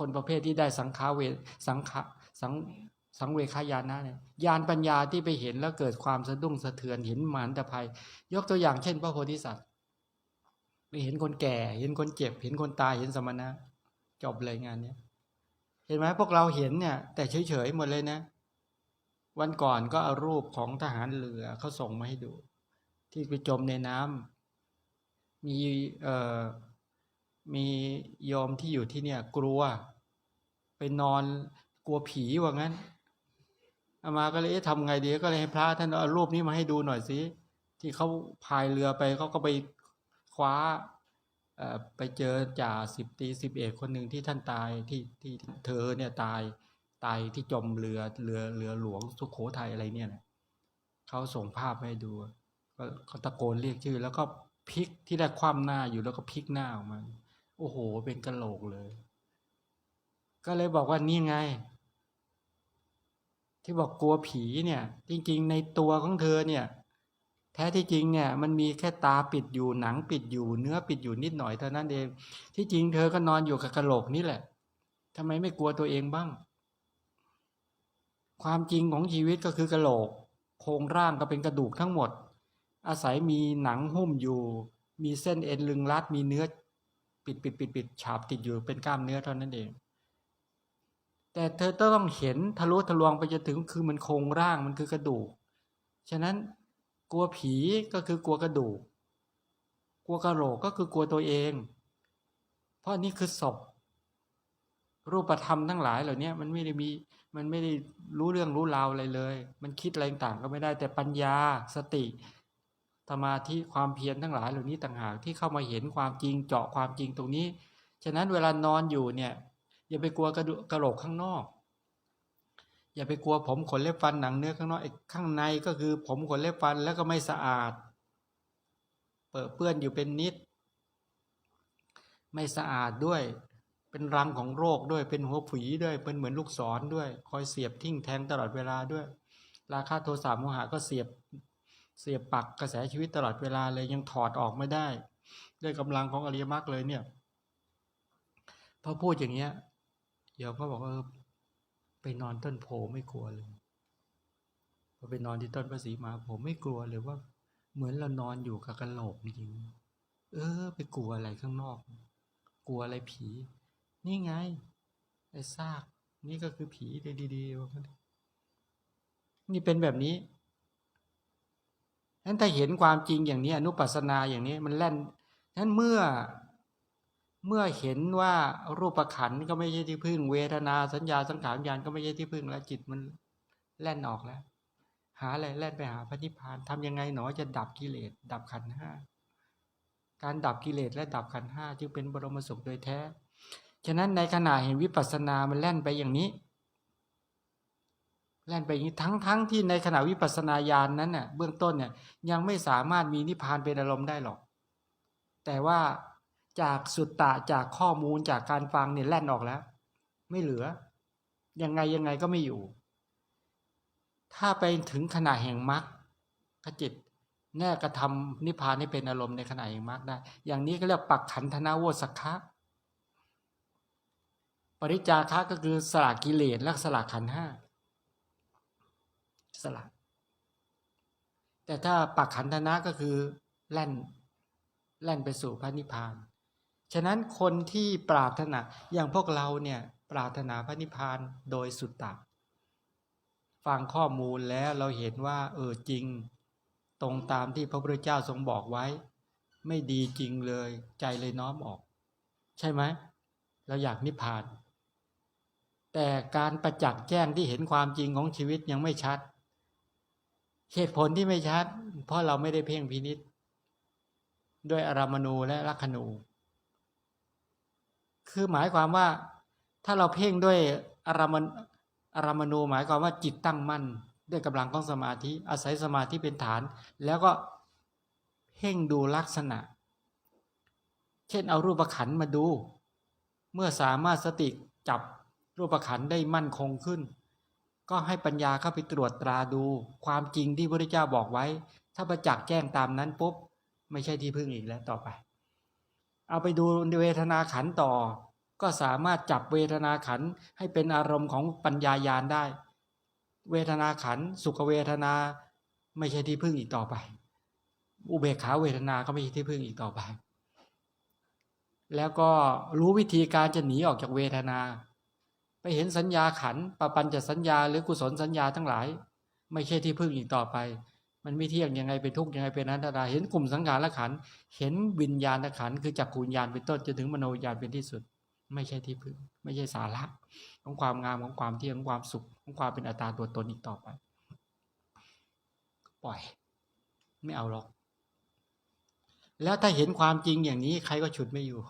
คนประเภทที่ได้สังขาเวสังขะสังสังเวคายานะเนี่ยญาณปัญญาที่ไปเห็นแล้วเกิดความสะดุ้งสะเทือนเห็นมารตภัย ยกตัวอย่างเช่น พระโพธิสัตว์ไปเห็นคนแก่ เห็นคนเจ็บ เห็นคนตายเห็นสมณะ จบเลยงานเนี้ยเห็นไหมพวกเราเห็นเนี่ย แต่เฉยๆหมดเลยนะ วันก่อนก็เอารูปของทหารเรือเขาส่งมาให้ดู ที่ไปจมในน้ำมีเอ่อ มีโยมที่อยู่ที่เนี่ย กลัว ไปนอนกลัวผีว่างั้นอามาก็เลยเอ๊ะทำไงดีก็เลยให้พระท่านเอารูปนี้มาให้ดูหน่อยสิที่เขาพายเรือไปเขาก็ไปคว้าเอ่อไปเจอจ่าสิบตีสิบเอกคนหนึ่งที่ท่านตายที่ที่เธอเนี่ยตายตายที่จมเรือเรือเรือหลวงสุโขทัยอะไรเนี่ยนะเขาส่งภาพให้ดูก็ตะโกนเรียกชื่อ แล้วก็พลิกที่ได้คว่ำหน้าอยู่แล้วก็พลิกหน้าออกมา โอ้โห เป็นกะโหลกเลย ก็เลยบอกว่านี่ไง ที่บอกกลัวผีเนี่ย จริง ๆ ในตัวของเธอเนี่ย แท้ที่จริงเนี่ย มันมีแค่ตาปิดอยู่หนังปิดอยู่ เนื้อปิดอยู่นิดหน่อยเท่านั้นเอง ที่จริงเธอก็นอนอยู่กับกะโหลกนี่แหละทำไมไม่กลัวตัวเองบ้าง ความจริงของชีวิตก็คือกะโหลก โครงร่างก็เป็นกระดูกทั้งหมด อาศัยมีหนังหุ้มอยู่ มีเส้นเอ็นลึงรัดมีเนื้อ ปิดปิดปิดปิดฉาบติดอยู่เป็นกล้ามเนื้อเท่านั้นเอง แต่เธอต้องเห็นทะลุทะลวงไปจนถึงคือมันโครงร่างมันคือกระดูก ฉะนั้นกลัวผีก็คือกลัวกระดูก กลัวกระโหลกก็คือกลัวตัวเอง เพราะนี่คือศพรูปธรรมทั้งหลายเหล่านี้มันไม่ได้มีมันไม่ได้รู้เรื่องรู้ราวอะไรเลย มันคิดอะไรต่างก็ไม่ได้แต่ปัญญาสติ สมาธิความเพียรทั้งหลายเหล่านี้ต่างหากที่เข้ามาเห็นความจริงเจาะความจริงตรงนี้ ฉะนั้นเวลานอนอยู่เนี่ยอย่าไปกลัวกระดูกระโหลกข้างนอก อย่าไปกลัวผมขนเล็บฟันหนังเนื้อข้างนอกข้างในก็คือผมขนเล็บฟันแล้วก็ไม่สะอาด เปิดเปื้อนอยู่เป็นนิด ไม่สะอาดด้วย เป็นรังของโรคด้วยเป็นหัวผีด้วยเป็นเหมือนลูกศรด้วย คอยเสียบทิ้งแทงตลอดเวลาด้วย ราคาโทสะโมหะก็เสียบ เสียบปักกระแสชีวิตตลอดเวลาเลยยังถอดออกไม่ได้ ด้วยกำลังของอริยมรรคเลยเนี่ยพอพูดอย่างเงี้ยเดี๋ยวก็บอกว่าไปนอนต้นโพไม่กลัวเลยพอไปนอนที่ต้นพระศรีมาโพธิ์ไม่กลัวเลยว่า เหมือนเรานอนอยู่กับกระโหลกจริงเออ ไปกลัวอะไรข้างนอก กลัวอะไรผี นี่ไงไอ้ซาก นี่ก็คือผีดีๆว่างั้นนี่เป็นแบบนี้ นั้นถ้าเห็นความจริงอย่างนี้อนุปัสสนาอย่างนี้มันแล่นนั้นเมื่อเมื่อเห็นว่ารูปขันก็ไม่ใช่ที่พึ่ง เวทนาสัญญาสังขารวิญญาณก็ไม่ใช่ที่พึ่งแล้วจิตมันแล่นออกแล้ว หาอะไรแล่นไปหาพระนิพพานทำยังไงหนอจะดับกิเลสดับขันห้าการดับกิเลสและดับขันห้าจึงเป็นบรมสุขโดยแท้ ฉะนั้นในขณะเห็นวิปัสสนามันแล่นไปอย่างนี้ แล่นไปอย่างนี้ทั้งทั้งที่ในขณะวิปัสสนาญาณนนั้นเน่ะเบื้องต้นเนี่ยยังไม่สามารถมีนิพพานเป็นอารมณ์ได้หรอก แต่ว่าจากสุตตะจากข้อมูลจากการฟังเนี่ยแล่นออกแล้ว ไม่เหลือ ยังไงยังไงก็ไม่อยู่ ถ้าไปถึงขณะแห่งมรรคขจิต แน่กระทำนิพพานให้เป็นอารมณ์ในขณะแห่งมรรคได้ อย่างนี้ก็เรียกปักขันธนาโวสักคะปริจาคะก็คือสละกิเลสและสละขันห้า สละแต่ถ้าปักขันธนะก็คือแล่นแล่นไปสู่พระนิพพาน ฉะนั้นคนที่ปรารถนาอย่างพวกเราเนี่ยปรารถนาพระนิพพานโดยสุดตะฟังข้อมูลแล้วเราเห็นว่า เออจริง ตรงตามที่พระพุทธเจ้าทรงบอกไว้ ไม่ดีจริงเลย ใจเลยน้อมออก ใช่ไหมเราอยากนิพพาน แต่การประจักษ์แจ้งที่เห็นความจริงของชีวิตยังไม่ชัด เหตุผลที่ไม่ชัด เพราะเราไม่ได้เพ่งพินิษด้วยอารามณูและลักขณู คือหมายความว่าถ้าเราเพ่งด้วยอารามณอารามณูหมายความว่าจิตตั้งมั่น ด้วยกำลังของสมาธิอาศัยสมาธิเป็นฐาน แล้วก็เพ่งดูลักษณะ เช่นเอารูปขันมาดู เมื่อสามารถสติจับรูปขันได้มั่นคงขึ้น ก็ให้ปัญญาเข้าไปตรวจตราดู ความจริงที่พระเจ้าบอกไว้ ถ้าประจักษ์แจ้งตามนั้นปุ๊บไม่ใช่ที่พึ่งอีกแล้วต่อไป เอาไปดูเวทนาขันธ์ต่อ ก็สามารถจับเวทนาขันธ์ให้เป็นอารมณ์ของปัญญายาณได้ เวทนาขันธ์สุขเวทนาไม่ใช่ที่พึ่งอีกต่อไป อุเบกขาเวทนาก็ไม่ใช่ที่พึ่งอีกต่อไป แล้วก็รู้วิธีการจะหนีออกจากเวทนา ไปเห็นสัญญาขันปปัญจสัญญาหรือกุศลสัญญาทั้งหลาย ไม่ใช่ที่พึ่งอีกต่อไป มันไม่เที่ยงยังไงเป็นทุกข์ยังไงเป็นอนัตตาเห็นกลุ่มสังขารขันเห็นวิญญาณขันคือจักขูญญาณเป็นต้นจนถึงมโนญาณเป็นที่สุด ไม่ใช่ที่พึ่ง ไม่ใช่สาระของความงามของความเที่ยงของความสุขของความเป็นอัตตาตัวตนอีกต่อไป ปล่อย ไม่เอาหรอก แล้วถ้าเห็นความจริงอย่างนี้ ใครก็ฉุดไม่อยู่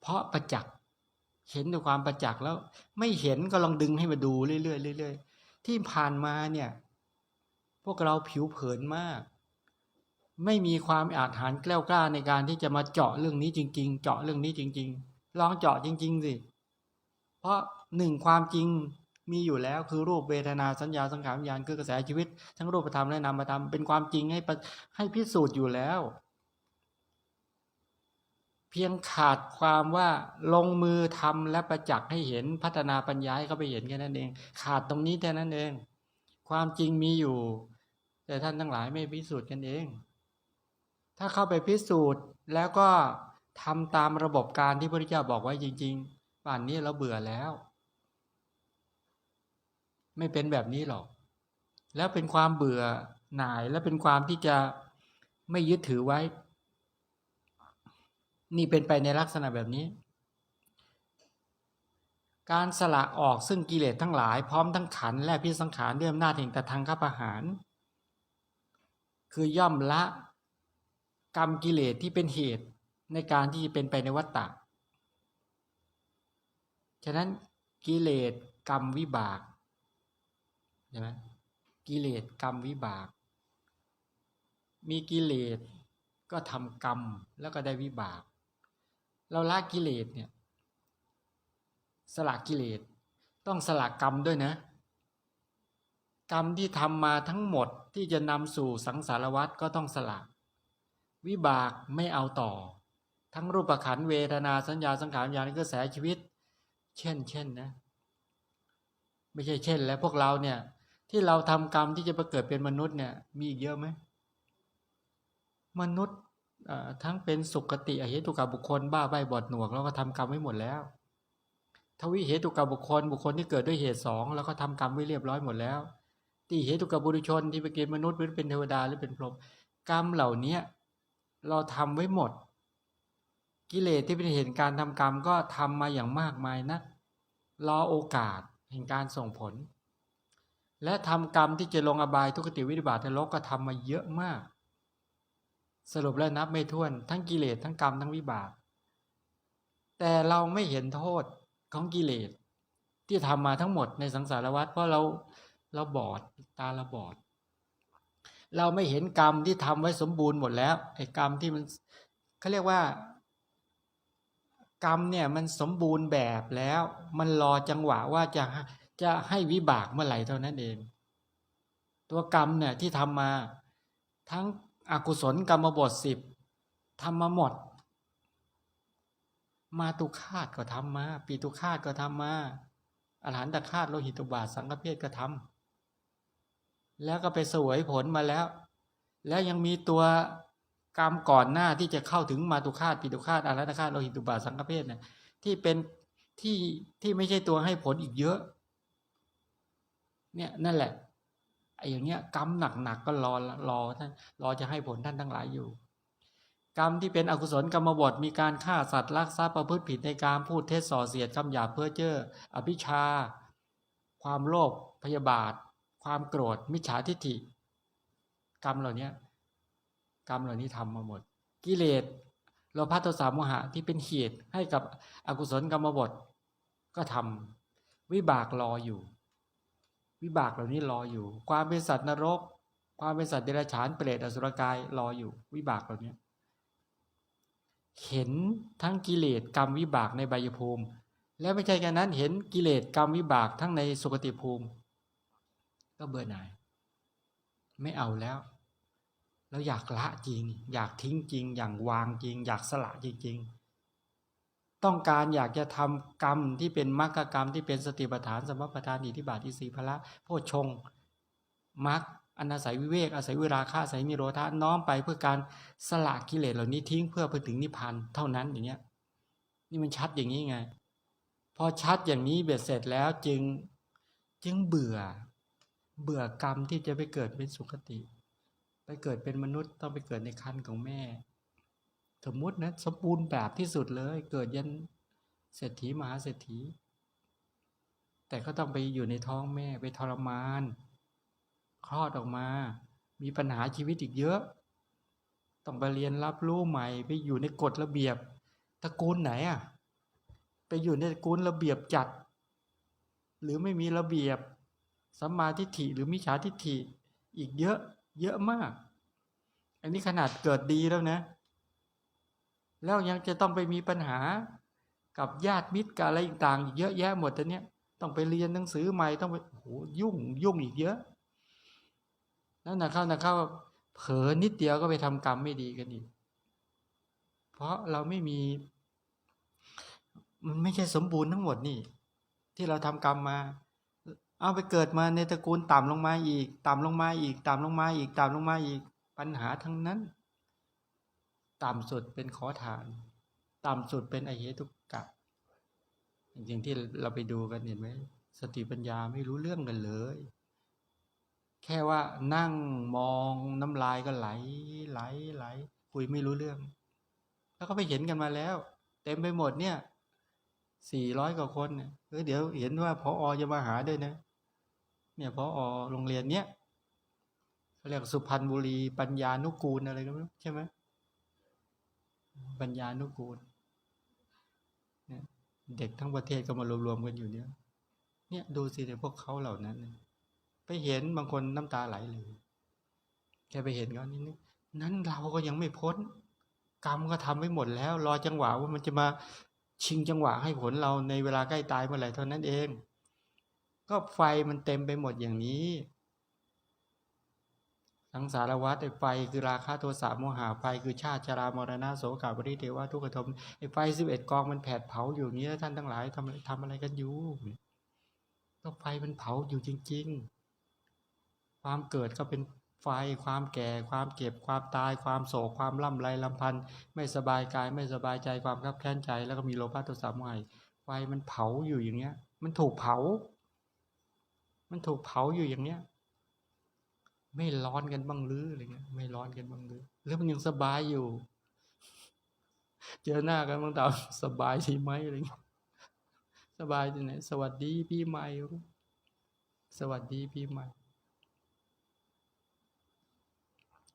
เพราะประจักษ์ เห็นด้วยความประจักษ์แล้ว ไม่เห็นก็ลองดึงให้มาดูเรื่อยๆเรื่อยๆที่ผ่านมาเนี่ย พวกเราผิวเผินมาก ไม่มีความอาจหารแกล้วกล้าในการที่จะมาเจาะเรื่องนี้จริง ๆ เจาะเรื่องนี้จริง ๆ ลองเจาะจริง ๆสิเพราะหนึ่งความจริงมีอยู่แล้วคือรูปเวทนาสัญญาสังขารวิญญาณคือกระแสชีวิต ทั้งรูปธรรมและนามธรรมเป็นความจริงให้ให้พิสูจน์อยู่แล้ว พียงขาดความว่าลงมือทำและประจักษ์ให้เห็นพัฒนาปัญญาให้เขาไปเห็นแค่นั้นเอง ขาดตรงนี้แค่นั้นเอง ความจริงมีอยู่ แต่ท่านทั้งหลายไม่พิสูจน์กันเอง ถ้าเข้าไปพิสูจน์แล้วก็ทำตามระบบการที่พระพุทธเจ้าบอกไว้จริง ๆ ป่านนี้เราเบื่อแล้ว ไม่เป็นแบบนี้หรอก แล้วเป็นความเบื่อหน่ายและเป็นความที่จะไม่ยึดถือไว้ นี่เป็นไปในลักษณะแบบนี้ การสละออกซึ่งกิเลสทั้งหลายพร้อมทั้งขันและพิสังขารด้วยอำนาจแห่งตะทางข้าประหาร คือย่อมละกรรมกิเลสที่เป็นเหตุในการที่เป็นไปในวัฏฏะฉะนั้นกิเลสกรรมวิบากใช่ไหมกิเลสกรรมวิบาก มีกิเลสก็ทำกรรมแล้วก็ได้วิบาก เราละกิเลสเนี่ยสละกิเลสต้องสละกรรมด้วยนะ กรรมที่ทำมาทั้งหมดที่จะนำสู่สังสารวัฏก็ต้องสละ วิบากไม่เอาต่อ ทั้งรูปขันธ์เวทนาสัญญาสังขารญาณกระแสชีวิต เช่น เช่นนะไม่ใช่เช่น แล้วพวกเราเนี่ย ที่เราทำกรรมที่จะไปเกิดเป็นมนุษย์เนี่ย มีอีกเยอะไหมมนุษย์ ทั้งเป็นสุขติอเหตุกับบุคคลบ้าใบบอดหนวก แล้วก็ทำกรรมไว้หมดแล้วทวิเหตุกับบุคคล บุคคลที่เกิดด้วยเหตุสองแล้วก็ทำกรรมไว้เรียบร้อยหมดแล้วตีเหตุกับบุรุชนที่ไปเกิดมนุษย์หรือเป็นเทวดาหรือเป็นพรหมกรรมเหล่าเนี้ยเราทำไว้หมด กิเลสที่เป็นเหตุการทำกรรมก็ทำมาอย่างมากมายนะรอโอกาสแห่งการส่งผล และทำกรรมที่จะลงอบายทุกติวิบัตินรกก็ทำมาเยอะมาก สรุปแล้วนับไม่ถ้วนทั้งกิเลสทั้งกรรมทั้งวิบาก แต่เราไม่เห็นโทษของกิเลส ที่ทำมาทั้งหมดในสังสารวัฏเพราะเราเราบอดตาเราบอด เราไม่เห็นกรรมที่ทำไว้สมบูรณ์หมดแล้วไอ้กรรมที่มันเขาเรียกว่า กรรมเนี่ยมันสมบูรณ์แบบแล้ว มันรอจังหวะว่าจะจะให้วิบากเมื่อไหร่เท่านั้นเอง ตัวกรรมเนี่ยที่ทำมาทั้ง อกุศลกรรมบทสิบทำมาหมด มาตุคาตก็ทำมา ปีตุคาตก็ทำมาอาหารตะคาตโลหิตบาทสังฆเพศก็ทำแล้วก็ไปสวยผลมาแล้ว แล้วยังมีตัวกรรมก่อนหน้าที่จะเข้าถึงมาตุคาตปีตุคาตอาหารตะคาตโลหิตบาทสังฆเพศเนี่ยที่เป็นที่ที่ไม่ใช่ตัวให้ผลอีกเยอะ เนี่ยนั่นแหละ อ้อย่างเงี้ยกรรมหนักๆก็รอรอท่านรอจะให้ผลท่านทั้งหลายอยู่ กรรมที่เป็นอกุศลกรรมบทมีการฆ่าสัตว์ลักทรัพย์ประพฤติผิดในการพูดเท็จส่อเสียดคำหยาบเพ้อเจ้ออภิชา ความโลภพยาบาท ความโกรธ มิจฉาทิฏฐิ กรรมเหล่านี้กรรมเหล่านี้ทำมาหมด กิเลสโลภะโทสะโมหะที่เป็นเหตุให้กับอกุศลกรรมบทก็ทำวิบากรออยู่ วิบากเหล่านี้รออยู่ ความเป็นสัตว์นรก ความเป็นสัตว์เดรัจฉานเปรตอสุรกายรออยู่ วิบากเหล่านี้เห็นทั้งกิเลสกรรมวิบากในใบยภูมิ และไม่ใช่แค่นั้นเห็นกิเลสกรรมวิบากทั้งในสุคติภูมิ ก็เบื่อหน่าย ไม่เอาแล้วแล้วอยากละจริง อยากทิ้งจริง อย่างวางจริง อยากสละจริง ต้องการอยากจะทำกรรมที่เป็นมรรคกรรมที่เป็นสติปัฏฐานสมปัฏฐานอิทธิบาทที่สีพละโพชงมรรคอนาศัยวิเวกอาศัยเวลาค่าอาศัยนิโรธาน้อมไปเพื่อการสละกิเลสเหล่านี้ทิ้งเพื่อไปถึงนิพพานเท่านั้นอย่างเงี้ยนี่มันชัดอย่างนี้ไง พอชัดอย่างนี้เบ็ดเสร็จแล้วจึงจึงเบื่อ เบื่อกรรมที่จะไปเกิดเป็นสุคติ ไปเกิดเป็นมนุษย์ต้องไปเกิดในคันของแม่ สมมุตินะสมบูรณ์แบบที่สุดเลย เกิดยันเศรษฐีมหาเศรษฐี แต่ก็ต้องไปอยู่ในท้องแม่ไปทรมาน คลอดออกมา มีปัญหาชีวิตอีกเยอะ ต้องไปเรียนรับรู้ใหม่ไปอยู่ในกฎระเบียบตระกูลไหนอะไปอยู่ในตระกูลระเบียบจัด หรือไม่มีระเบียบสัมมาทิฏฐิหรือมิจฉาทิฏฐิอีกเยอะเยอะมาก อันนี้ขนาดเกิดดีแล้วนะ แล้วยังจะต้องไปมีปัญหากับญาติมิตรกับอะไรต่างๆอีกเยอะแยะหมดต่เนี้ยต้องไปเรียนหนังสือใหม่ต้องไปโหยุ่งยุ่งอีกเยอะแล้วนะเข้านะเข้าเผลอนิดเดียวก็ไปทำกรรมไม่ดีกันอีก เพราะเราไม่มี มันไม่ใช่สมบูรณ์ทั้งหมดนี่ ที่เราทำกรรมมา เอาไปเกิดมาในตระกูลต่ำลงมาอีก ต่ำลงมาอีก ต่ำลงมาอีก ต่ำลงมาอีกปัญหาทั้งนั้น ต่ำสุดเป็นขอทาน ต่ำสุดเป็นอเหตุกะอย่างที่เราไปดูกันเห็นไหมสติปัญญาไม่รู้เรื่องกันเลย แค่ว่านั่งมองน้ำลายก็ไหลไหลไหลคุยไม่รู้เรื่อง แล้วก็ไปเห็นกันมาแล้ว เต็มไปหมดเนี่ยสี่ร้อยกว่าคนเนี่ยเออเดี๋ยวเห็นว่าพออจะมาหาด้วยนะ เนี่ยพออโรงเรียนเนี้ยเขาเรียกสุพรรณบุรีปัญญานุกูลอะไรก็ไม่รู้ใช่ไหม ปัญญานุกูลเด็กทั้งประเทศก็มารวมๆกันอยู่เนี่ยเนี่ยดูสิเนี่พวกเขาเหล่านั้น ไปเห็นบางคนน้ำตาไหลเลยแค่ไปเห็นก็นี่นี่นั้นเราก็ยังไม่พ้น กรรมก็ทำไว้หมดแล้ว รอจังหวะว่ามันจะมาชิงจังหวะให้ผลเราในเวลาใกล้ตายเมื่อไหร่เท่านั้นเอง ก็ไฟมันเต็มไปหมดอย่างนี้ สังสารวัฏไอ้ไฟคือราคะโทสะโมหะไฟคือชาติชรามรณะโสกาบริเทวะทุกขโทมไอ้ไฟสิบเอ็ดกองมันแผดเผาอยู่นี้แล้วท่านทั้งหลายทำทำอะไรกันอยู่ก็ไฟมันเผาอยู่จริง ๆ ความเกิดก็เป็นไฟความแก่ความเก็บความตายความโศกความล่ำไรลำพันธ์ไม่สบายกายไม่สบายใจความคับแค้นใจ แล้วก็มีโลภะโทสะโมหะไฟมันเผาอยู่อย่างเงี้ย มันถูกเผา มันถูกเผาอยู่อย่างเนี้ย ไม่ร้อนกันบ้างหรืออะไรเงี้ยไม่ร้อนกันบ้างหรือแล้วมันยังสบายอยู่ เจอหน้ากันบางตาสบายใช่ไหมอะไรเงี้ยสบายที่ไหนสวัสดีพี่ใหม่ สวัสดีพี่ใหม่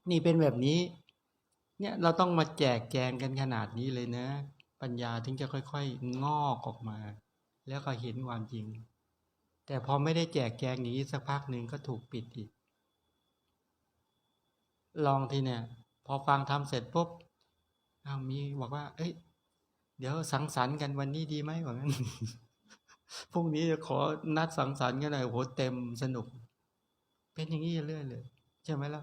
นี่เป็นแบบนี้ เนี่ยเราต้องมาแจกแจงกันขนาดนี้เลยนะ ปัญญาถึงจะค่อย ๆ งอกออกมา แล้วก็เห็นความจริง แต่พอไม่ได้แจกแจงอย่างนี้สักพักหนึ่งก็ถูกปิดอีก ลองทีเนี่ย พอฟังทำเสร็จปุ๊บอ้ามีบอกว่า เอ้ย เดี๋ยวสังสรรค์กันวันนี้ดีไหมว่างั้นพรุ่งนี้จะขอนัดสังสรรค์กันหน่อยโหเต็มสนุก เป็นอย่างนี้เรื่อยเลยใช่ไหมล่ะ